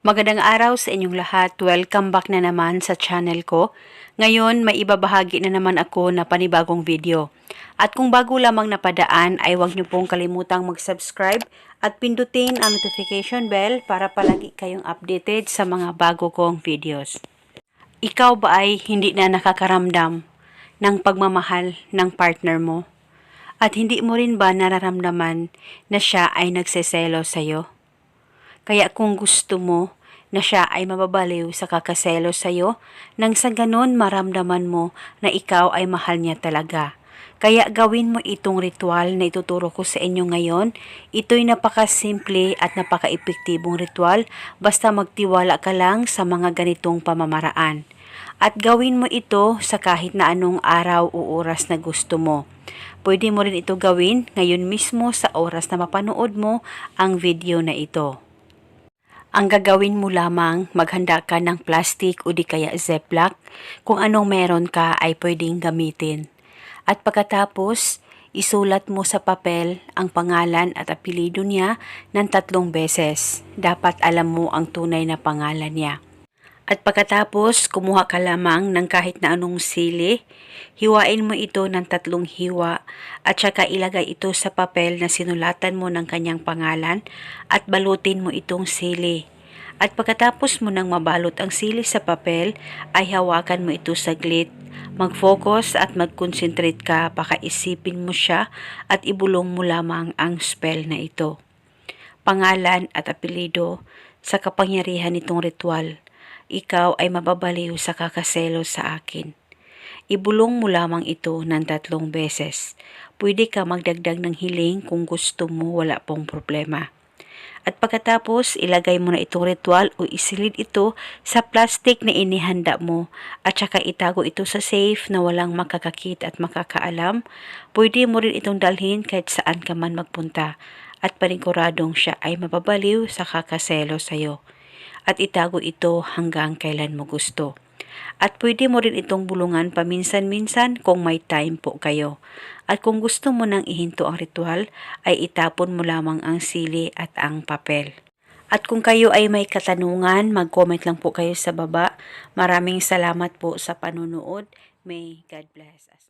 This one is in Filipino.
Magandang araw sa inyong lahat. Welcome back na naman sa channel ko. Ngayon, may ibabahagi na naman ako na panibagong video. At kung bago lamang napadaan, ay huwag niyo pong kalimutang mag-subscribe at pindutin ang notification bell para palagi kayong updated sa mga bago kong videos. Ikaw ba ay hindi na nakakaramdam ng pagmamahal ng partner mo? At hindi mo rin ba nararamdaman na siya ay nagseselo sa'yo? Kaya kung gusto mo na siya ay mababaliw sa kakaselo sa'yo, nang sa ganon maramdaman mo na ikaw ay mahal niya talaga. Kaya gawin mo itong ritual na ituturo ko sa inyo ngayon. Ito'y napakasimple at napaka-epektibong ritual basta magtiwala ka lang sa mga ganitong pamamaraan. At gawin mo ito sa kahit na anong araw o oras na gusto mo. Pwede mo rin ito gawin ngayon mismo sa oras na mapanood mo ang video na ito. Ang gagawin mo lamang, maghanda ka ng plastic o di kaya ziplock. Kung anong meron ka ay pwedeng gamitin. At pagkatapos, isulat mo sa papel ang pangalan at apelido niya ng tatlong beses. Dapat alam mo ang tunay na pangalan niya. At pagkatapos, kumuha ka lamang ng kahit na anong sili, hiwain mo ito ng tatlong hiwa at saka ilagay ito sa papel na sinulatan mo ng kanyang pangalan at balutin mo itong sili. At pagkatapos mo nang mabalot ang sili sa papel, ay hawakan mo ito saglit. Mag-focus at mag-concentrate ka, pakaisipin mo siya at ibulong mo lamang ang spell na ito. Pangalan at apelido sa kapangyarihan nitong ritual ikaw ay mababaliw sa kakaselo sa akin. Ibulong mo lamang ito ng tatlong beses. Pwede ka magdagdag ng hiling kung gusto mo wala pong problema. At pagkatapos, ilagay mo na itong ritual o isilid ito sa plastic na inihanda mo at saka itago ito sa safe na walang makakakit at makakaalam. Pwede mo rin itong dalhin kahit saan ka man magpunta at paniguradong siya ay mababaliw sa kakaselo sa'yo at itago ito hanggang kailan mo gusto. At pwede mo rin itong bulungan paminsan-minsan kung may time po kayo. At kung gusto mo nang ihinto ang ritual, ay itapon mo lamang ang sili at ang papel. At kung kayo ay may katanungan, mag-comment lang po kayo sa baba. Maraming salamat po sa panunood. May God bless us.